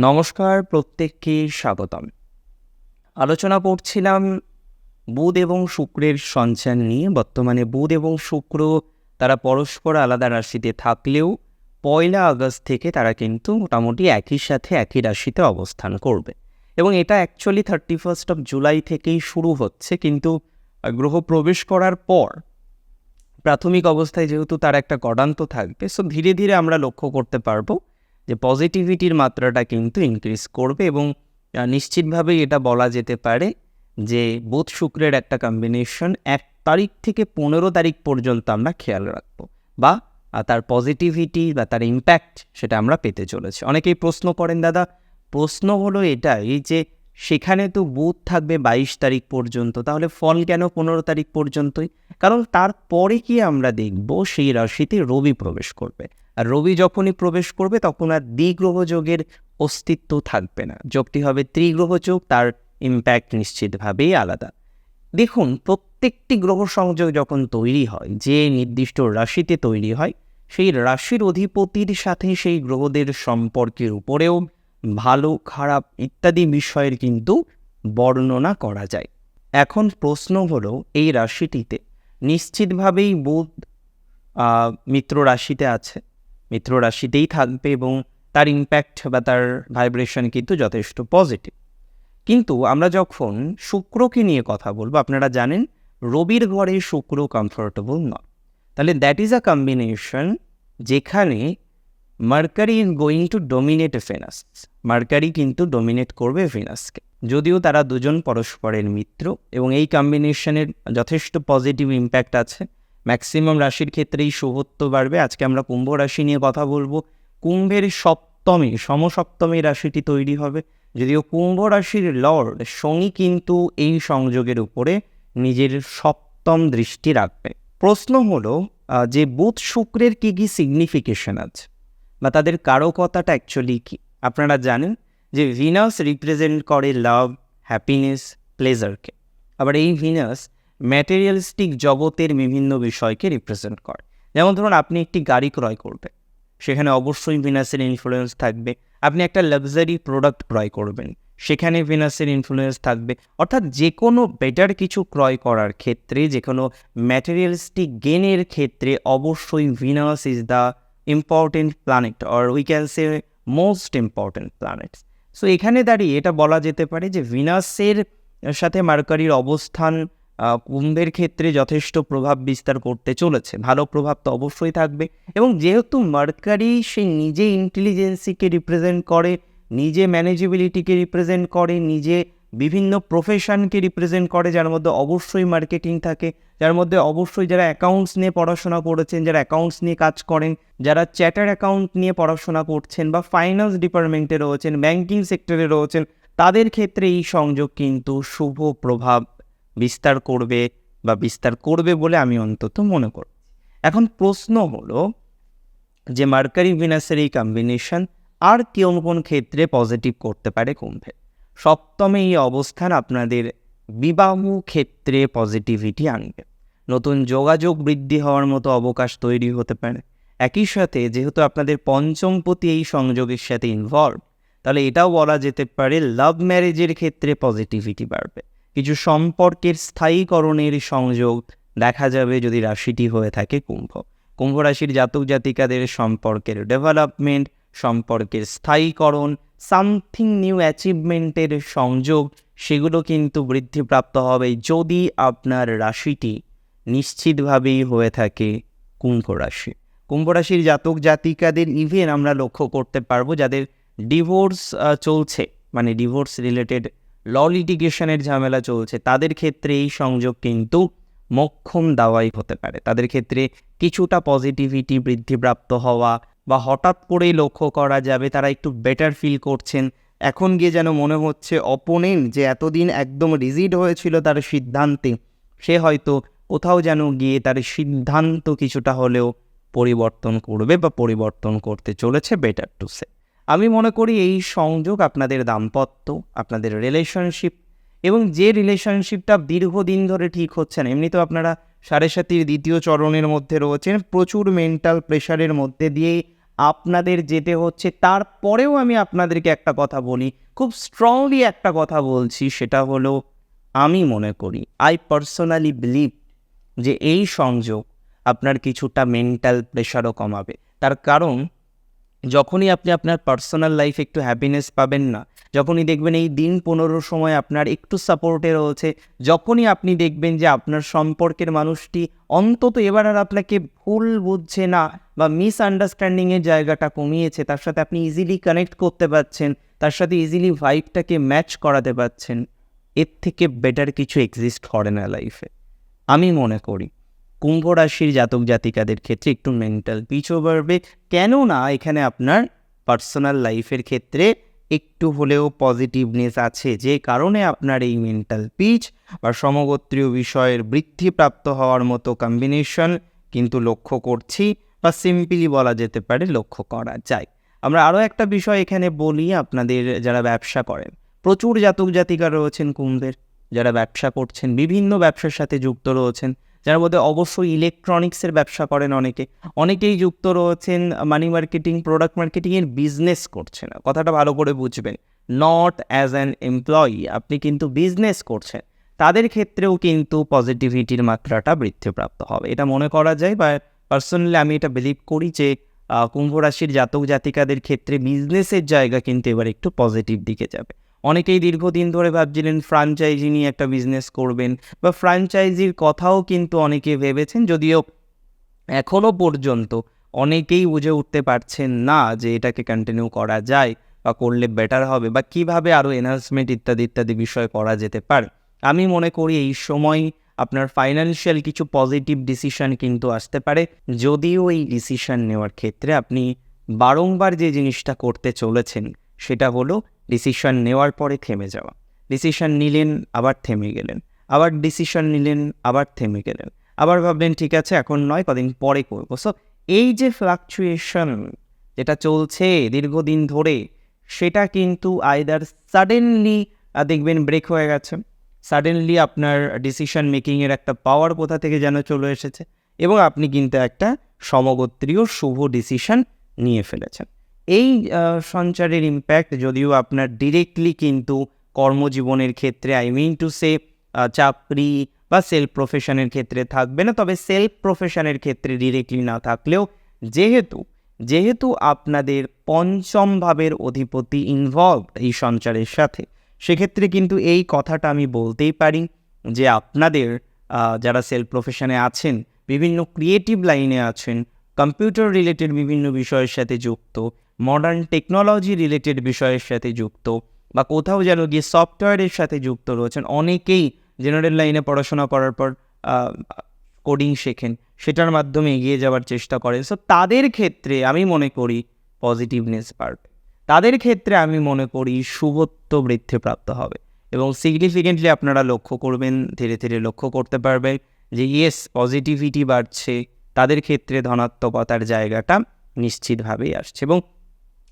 নমস্কার, প্রত্যেককে স্বাগতম। আলোচনা করছিলাম বুধ এবং শুক্রের সঞ্চার নিয়ে। বর্তমানে বুধ এবং শুক্র তারা পরস্পর আলাদা রাশিতে থাকলেও পয়লা আগস্ট থেকে তারা কিন্তু মোটামুটি একই সাথে একই রাশিতে অবস্থান করবে। এবং এটা actually thirty first of July থেকেই শুরু হচ্ছে। কিন্তু গ্রহ প্রবেশ করার পর প্রাথমিক অবস্থায় যেহেতু তার একটা গড়ান্ত থাকবে সো ধীরে ধীরে আমরা লক্ষ্য করতে পারব যে পজিটিভিটির মাত্রাটা কিন্তু ইনক্রিজ করবে এবং নিশ্চিতভাবেই এটা বলা যেতে পারে যে বুধ শুক্রের একটা কম্বিনেশন এক তারিখ থেকে পনেরো তারিখ পর্যন্ত আমরা খেয়াল রাখব বা তার পজিটিভিটি বা তার ইম্প্যাক্ট সেটা আমরা পেতে চলেছি। অনেকেই প্রশ্ন করেন, দাদা, প্রশ্ন হলো এটাই যে সেখানে তো বুথ থাকবে বাইশ তারিখ পর্যন্ত। তাহলে ফল কেন পনেরো তারিখ পর্যন্তই? কারণ তারপরে কি আমরা দেখব? সেই রাশিতে রবি প্রবেশ করবে। আর রবি যখনই প্রবেশ করবে, তখন আর দ্বিগ্রহ যোগের অস্তিত্ব থাকবে না। যোগটি হবে ত্রিগ্রহ যোগ, তার ইম্প্যাক্ট নিশ্চিতভাবেই আলাদা। দেখুন, প্রত্যেকটি গ্রহ সংযোগ যখন তৈরি হয়, যে নির্দিষ্ট রাশিতে তৈরি হয়, সেই রাশির অধিপতির সাথে সেই গ্রহদের সম্পর্কের উপরেও ভালো, খারাপ ইত্যাদি বিষয়ের কিন্তু বর্ণনা করা যায়। এখন প্রশ্ন হলো, এই রাশিটিতে নিশ্চিতভাবেই বুধ মিত্র রাশিতে আছে। মিত্র রাশিতেই থাকবে এবং তার ইম্প্যাক্ট বা তার ভাইব্রেশন কিন্তু যথেষ্ট পজিটিভ কিন্তু আমরা যখন শুক্রকে নিয়ে কথা বলব, আপনারা জানেন, রবির ঘরে শুক্র কমফোর্টেবল নয়। তাহলে দ্যাট ইজ আ কম্বিনেশন যেখানে Mercury is going to dominate Venus Mercury কিন্তু ডোমিনেট করবে ভেনাসকে যদিও তারা দুজন পরস্পরের মিত্র এবং এই কম্বিনেশনের যথেষ্ট পজিটিভ ইম্প্যাক্ট আছে। ম্যাক্সিমাম রাশির ক্ষেত্রেই শুভত্ব বাড়বে। আজকে আমরা কুম্ভ রাশি নিয়ে কথা বলব। কুম্ভের সপ্তমী, সমসপ্তমী রাশিটি তৈরি হবে। যদিও কুম্ভ রাশির লর্ড শনি কিন্তু এই সংযোগের উপরে নিজের সপ্তম দৃষ্টি রাখবে। প্রশ্ন হলো যে বুধ শুক্রের কী কী সিগনিফিকেশন আছে? বা তাদের কারকতাটা অ্যাকচুয়ালি কী? আপনারা জানেন যে ভিনাস রিপ্রেজেন্ট করে লাভ হ্যাপিনেস প্লেজারকে আবার এই ভিনাস ম্যাটেরিয়ালিস্টিক জগতের বিভিন্ন বিষয়কে রিপ্রেজেন্ট করে। যেমন ধরুন, আপনি একটি গাড়ি ক্রয় করবেন। সেখানে অবশ্যই ভিনাসের ইনফ্লুয়েন্স থাকবে। আপনি একটা লাক্সারি প্রোডাক্ট ক্রয় করবেন। সেখানে ভিনাসের ইনফ্লুয়েন্স থাকবে। অর্থাৎ যে কোনো বেটার কিছু ক্রয় করার ক্ষেত্রে যে কোনো ম্যাটেরিয়ালিস্টিক গেনের ক্ষেত্রে অবশ্যই Venus is the important planet or we can say most important planet so এখানে দাঁড়িয়ে এটা বলা যেতে পারে যে ভিনাসের সাথে মার্কারির অবস্থান কুম্ভের ক্ষেত্রে যথেষ্ট প্রভাব বিস্তার করতে চলেছে। ভালো প্রভাব তো অবশ্যই থাকবে। এবং যেহেতু মার্কারি সে নিজে ইন্টেলিজেন্সিকে রিপ্রেজেন্ট করে, নিজে ম্যানেজেবিলিটিকে রিপ্রেজেন্ট করে, নিজে বিভিন্ন প্রফেশনকে রিপ্রেজেন্ট করে, যার মধ্যে অবশ্যই মার্কেটিং থাকে, যার মধ্যে অবশ্যই যারা অ্যাকাউন্টস নিয়ে পড়াশোনা করেছেন, যারা অ্যাকাউন্টস নিয়ে কাজ করেন, যারা চ্যাটার অ্যাকাউন্ট নিয়ে পড়াশোনা করছেন বা ফাইন্যান্স ডিপার্টমেন্টে রয়েছেন ব্যাংকিং সেক্টরে রয়েছেন, তাদের ক্ষেত্রে এই সংযোগ কিন্তু শুভ প্রভাব বিস্তার করবে বা বিস্তার করবে বলে আমি অন্তত মনে করি, এখন প্রশ্ন হলো যে মার্কারি ভিনাসের এই কম্বিনেশন আর কোন কোন ক্ষেত্রে পজিটিভ করতে পারে কুম্ভে সপ্তমে এই অবস্থান আপনাদের বিবাহ ক্ষেত্রে পজিটিভিটি আনবে। নতুন যোগাযোগ বৃদ্ধি হওয়ার মতো অবকাশ তৈরি হতে পারে। একই সাথে যেহেতু আপনাদের পঞ্চমপতি এই সংযোগের সাথে ইনভলভ তাহলে এটাও বলা যেতে পারে লাভ ম্যারেজের ক্ষেত্রে পজিটিভিটি বাড়বে। কিছু সম্পর্কের স্থায়ীকরণের সংযোগ দেখা যাবে যদি রাশিটি হয়ে থাকে কুম্ভ। কুম্ভ রাশির জাতক জাতিকাদের সম্পর্কের ডেভেলপমেন্ট সম্পর্কের স্থায়ীকরণ সামথিং নিউ অ্যাচিভমেন্টের সংযোগ, সেগুলো কিন্তু বৃদ্ধিপ্রাপ্ত হবে যদি আপনার রাশিটি নিশ্চিতভাবেই হয়ে থাকে কুম্ভ রাশি। কুম্ভ রাশির জাতক জাতিকাদের ইভেন আমরা লক্ষ্য করতে পারব যাদের ডিভোর্স চলছে মানে ডিভোর্স রিলেটেড ল লিটিগেশনের ঝামেলা চলছে, তাদের ক্ষেত্রে এই সংযোগ কিন্তু মক্ষম দাওয়াই হতে পারে। তাদের ক্ষেত্রে কিছুটা পজিটিভিটি বৃদ্ধিপ্রাপ্ত হওয়া বা হঠাৎ করেই লক্ষ্য করা যাবে তারা একটু বেটার ফিল করছেন। এখন গিয়ে যেন মনে হচ্ছে অপোনেন্ট যে এতদিন একদম রিজিড হয়েছিল তার সিদ্ধান্তে, সে হয়তো কোথাও যেন গিয়ে তার সিদ্ধান্ত কিছুটা হলেও পরিবর্তন করবে বা পরিবর্তন করতে চলেছে বেটার টু সে আমি মনে করি এই সংযোগ আপনাদের দাম্পত্য, আপনাদের রিলেশনশিপ এবং যে রিলেশনশিপটা দীর্ঘদিন ধরে ঠিক হচ্ছে না, এমনিতেও আপনারা সাড়ে সাতির দ্বিতীয় চরণের মধ্যে রয়েছেন। প্রচুর মেন্টাল প্রেশারের মধ্যে দিয়ে আপনাদের যেতে হচ্ছে। তারপরেও আমি আপনাদেরকে একটা কথা বলি। খুব স্ট্রংলি একটা কথা বলছি, সেটা হলো আমি মনে করি আই পার্সোনালি বিলিভ যে এই সংযোগ আপনার কিছুটা মেন্টাল প্রেশারও কমাবে। তার কারণ, যখনই আপনি আপনার পার্সোনাল লাইফ একটু হ্যাপিনেস পাবেন না যখনই দেখবেন এই দিন পনেরো সময় আপনার একটু সাপোর্টে রয়েছে, যখনই আপনি দেখবেন যে আপনার সম্পর্কের মানুষটি অন্তত এবার আর আপনাকে ভুল বুঝছে না বা মিসআন্ডারস্ট্যান্ডিংয়ের জায়গাটা কমিয়েছে, তার সাথে আপনি ইজিলি কানেক্ট করতে পারছেন, তার সাথে ইজিলি ভাইবটাকে ম্যাচ করাতে পারছেন, এর থেকে বেটার কিছু এক্সিস্ট করে না লাইফে আমি মনে করি, কুম্ভ রাশির জাতক জাতিকাদের ক্ষেত্রে একটু মেন্টাল পিচও বাড়বে। কেননা এখানে আপনার পার্সোনাল লাইফের ক্ষেত্রে একটু হলেও পজিটিভনেস আছে, যে কারণে আপনার এই মেন্টাল পিচ বা সমগোত্রীয় বিষয়ের বৃদ্ধিপ্রাপ্ত হওয়ার মতো কম্বিনেশন কিন্তু লক্ষ্য করছি বা সিম্পলি বলা যেতে পারে লক্ষ্য করা যায়। আমরা আরও একটা বিষয় এখানে বলি আপনাদের যারা ব্যবসা করেন। প্রচুর জাতক জাতিকা রয়েছেন কুম্ভের যারা ব্যবসা করছেন, বিভিন্ন ব্যবসার সাথে যুক্ত রয়েছেন। যার মধ্যে অবশ্যই ইলেকট্রনিক্সের ব্যবসা করেন অনেকে। অনেকেই যুক্ত রয়েছেন মানি মার্কেটিং প্রোডাক্ট মার্কেটিংয়ের বিজনেস করছেন। কথাটা ভালো করে বুঝবেন। নট অ্যাজ অ্যান এমপ্লয়ি আপনি কিন্তু বিজনেস করছেন। তাদের ক্ষেত্রেও কিন্তু পজিটিভিটির মাত্রাটা বৃদ্ধিপ্রাপ্ত হবে। এটা মনে করা যায় বা পার্সোনালি আমি এটা বিলিভ করি যে কুম্ভ রাশির জাতক জাতিকাদের ক্ষেত্রে বিজনেসের জায়গা কিন্তু এবার একটু পজিটিভ দিকে যাবে। অনেকেই দীর্ঘদিন ধরে ভাবছিলেন ফ্রাঞ্চাইজি নিয়ে একটা বিজনেস করবেন বা ফ্র্যাঞ্চাইজির কথাও কিন্তু অনেকে ভেবেছেন, যদিও এখনও পর্যন্ত অনেকেই বুঝে উঠতে পারছেন না যে এটাকে কন্টিনিউ করা যায় বা করলে বেটার হবে বা কীভাবে আরও এনহান্সমেন্ট ইত্যাদি ইত্যাদি বিষয় করা যেতে পারে। আমি মনে করি এই সময় আপনার ফাইন্যান্সিয়াল কিছু পজিটিভ ডিসিশন কিন্তু আসতে পারে। যদিও এই ডিসিশন নেওয়ার ক্ষেত্রে আপনি বারংবার যে জিনিসটা করতে চলেছেন সেটা হলো ডিসিশন নেওয়ার পরে থেমে যাওয়া। ডিসিশন নিলেন, আবার থেমে গেলেন। আবার ডিসিশন নিলেন, আবার থেমে গেলেন। আবার ভাবলেন, ঠিক আছে, এখন নয়, কদিন পরে করব। সো এই যে ফ্লাকচুয়েশন যেটা চলছে দীর্ঘদিন ধরে, সেটা কিন্তু আইদার সাডেনলি দেখবেন ব্রেক হয়ে গেছে। সাডেনলি আপনার ডিসিশন মেকিংয়ের একটা পাওয়ার কোথা থেকে যেন চলে এসেছে এবং আপনি কিন্তু একটা সমগোত্রীয় শুভ ডিসিশন নিয়ে ফেলেছেন। এই সঞ্চারের ইম্প্যাক্ট যদিও আপনার ডিরেক্টলি কিন্তু কর্মজীবনের ক্ষেত্রে আই মিন টু সে চাকরি বা সেলফ প্রফেশনের ক্ষেত্রে থাকবে না। তবে সেলফ প্রফেশনের ক্ষেত্রে ডিরেক্টলি না থাকলেও যেহেতু যেহেতু আপনাদের পঞ্চম ভাবের অধিপতি ইনভলভ এই সঞ্চারের সাথে, সেক্ষেত্রে কিন্তু এই কথাটা আমি বলতেই পারি যে আপনাদের যারা সেলফ প্রফেশনে আছেন, বিভিন্ন ক্রিয়েটিভ লাইনে আছেন কম্পিউটার রিলেটেড বিভিন্ন বিষয়ের সাথে যুক্ত মডার্ন টেকনোলজি রিলেটেড বিষয়ের সাথে যুক্ত বা কোথাও যেন গিয়ে সফটওয়্যারের সাথে যুক্ত রয়েছেন। অনেকেই জেনারেল লাইনে পড়াশোনা করার পর কোডিং শেখেন, সেটার মাধ্যমে এগিয়ে যাওয়ার চেষ্টা করেন। সো তাদের ক্ষেত্রে আমি মনে করি পজিটিভনেস বাড়বে। তাদের ক্ষেত্রে আমি মনে করি শুভত্ব বৃদ্ধিপ্রাপ্ত হবে। এবং সিগনিফিকেন্টলি আপনারা লক্ষ্য করবেন, ধীরে ধীরে লক্ষ্য করতে পারবেন যে ইয়েস পজিটিভিটি বাড়ছে। তাদের ক্ষেত্রে ধনাত্মকতার জায়গাটা নিশ্চিতভাবেই আসছে এবং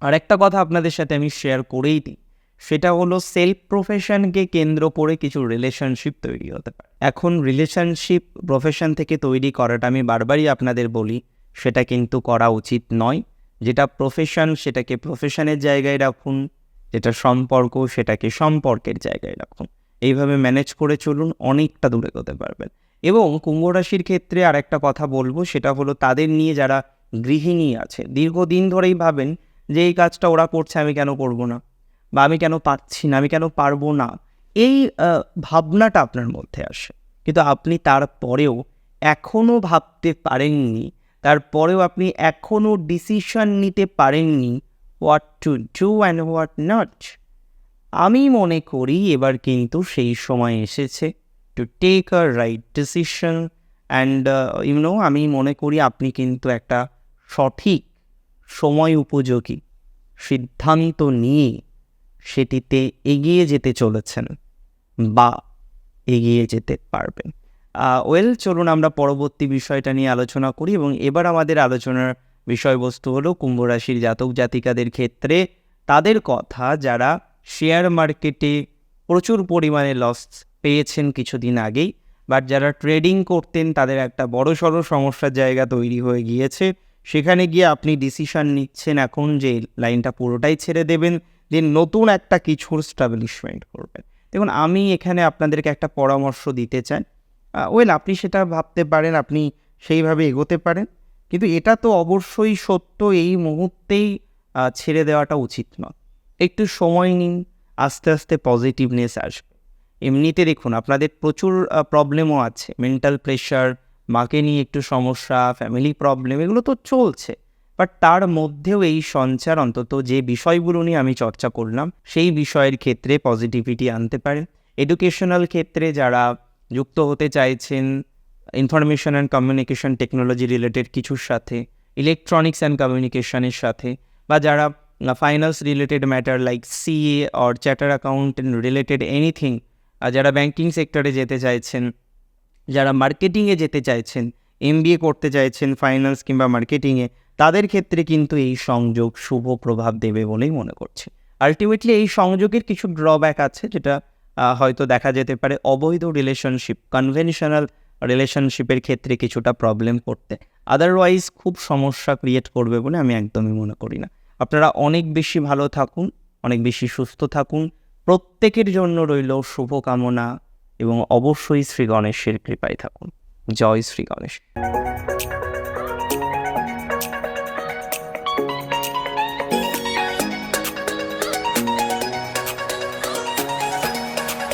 আরেকটা কথা আপনাদের সাথে আমি শেয়ার করেই দিই। সেটা হলো সেলফ প্রফেশনকে কেন্দ্র করে কিছু রিলেশনশিপ তৈরি হতে পারে। এখন রিলেশনশিপ প্রফেশন থেকে তৈরি করাটা আমি বারবারই আপনাদের বলি, সেটা কিন্তু করা উচিত নয়। যেটা প্রফেশন সেটাকে প্রফেশনের জায়গায় রাখুন, যেটা সম্পর্ক, সেটাকে সম্পর্কের জায়গায় রাখুন। এইভাবে ম্যানেজ করে চলুন, অনেকটা দূরে হতে পারবেন। এবং কুম্ভ রাশির ক্ষেত্রে আরেকটা কথা বলব, সেটা হলো তাদের নিয়ে যারা গৃহিণী আছে, দীর্ঘদিন ধরেই ভাবেন যে এই কাজটা ওরা করছে আমি কেন করব না? বা আমি কেন পাচ্ছি না? আমি কেন পারব না? এই ভাবনাটা আপনার মধ্যে আসে। কিন্তু আপনি তারপরেও এখনও ভাবতে পারেননি, তারপরেও আপনি এখনও ডিসিশন নিতে পারেননি what to do and what not আমি মনে করি এবার কিন্তু সেই সময় এসেছে to take a right decision and you know আমি মনে করি আপনি কিন্তু একটা সঠিক সময় উপযোগী। সিদ্ধান্ত নিয়ে সেটিতে এগিয়ে যেতে চলেছেন বা এগিয়ে যেতে পারবেন। ওয়েল, চলুন আমরা পরবর্তী বিষয়টা নিয়ে আলোচনা করি এবং এবার আমাদের আলোচনার বিষয়বস্তু হলো কুম্ভ রাশির জাতক জাতিকাদের ক্ষেত্রে তাদের কথা যারা শেয়ার মার্কেটে প্রচুর পরিমাণে লস পেয়েছেন কিছুদিন আগেই বাট যারা ট্রেডিং করতেন তাদের একটা বড় সড়ো সমস্যার জায়গা তৈরি হয়ে গিয়েছে। সেখানে গিয়ে আপনি ডিসিশন নিচ্ছেন এখন যে লাইনটা পুরোটাই ছেড়ে দেবেন, যে নতুন একটা কিছুর স্টাবলিশমেন্ট করবেন। দেখুন, আমি এখানে আপনাদেরকে একটা পরামর্শ দিতে চাই। ওয়েল আপনি সেটা ভাবতে পারেন, আপনি সেইভাবে এগোতে পারেন। কিন্তু এটা তো অবশ্যই সত্য, এই মুহূর্তেই ছেড়ে দেওয়াটা উচিত নয়। একটু সময় নিন, আস্তে আস্তে পজিটিভনেস আসবে। এমনিতে দেখুন, আপনাদের প্রচুর প্রবলেমও আছে মেন্টাল প্রেশার মাকে নিয়ে একটু সমস্যা ফ্যামিলি প্রবলেম এগুলো তো চলছে। বাট তার মধ্যেও এই সঞ্চার অন্তত যে বিষয়গুলো নিয়ে আমি চর্চা করলাম, সেই বিষয়ের ক্ষেত্রে পজিটিভিটি আনতে পারেন এডুকেশনাল ক্ষেত্রে যারা যুক্ত হতে চাইছেন information and communication technology related কিছুর সাথে ইলেকট্রনিক্স অ্যান্ড কমিউনিকেশনের সাথে, বা যারা finance related matter like CA or chartered accountant related anything আর যারা ব্যাঙ্কিং সেক্টরে যেতে চাইছেন যারা মার্কেটিংয়ে যেতে চাইছেন এমবিএ করতে চাইছেন ফাইন্যান্স কিংবা মার্কেটিংয়ে তাদের ক্ষেত্রে কিন্তু এই সংযোগ শুভ প্রভাব দেবে বলেই মনে করছে। আলটিমেটলি এই সংযোগের কিছু ড্রব্যাক আছে যেটা হয়তো দেখা যেতে পারে অবৈধ রিলেশনশিপ কনভেনশনাল রিলেশনশিপের ক্ষেত্রে কিছুটা প্রবলেম করতে। আদারওয়াইজ খুব সমস্যা ক্রিয়েট করবে বলে আমি একদমই মনে করি না। আপনারা অনেক বেশি ভালো থাকুন, অনেক বেশি সুস্থ থাকুন। প্রত্যেকের জন্য রইল শুভকামনা। এবং অবশ্যই শ্রী গণেশের কৃপায় থাকুন। জয় শ্রী গণেশ।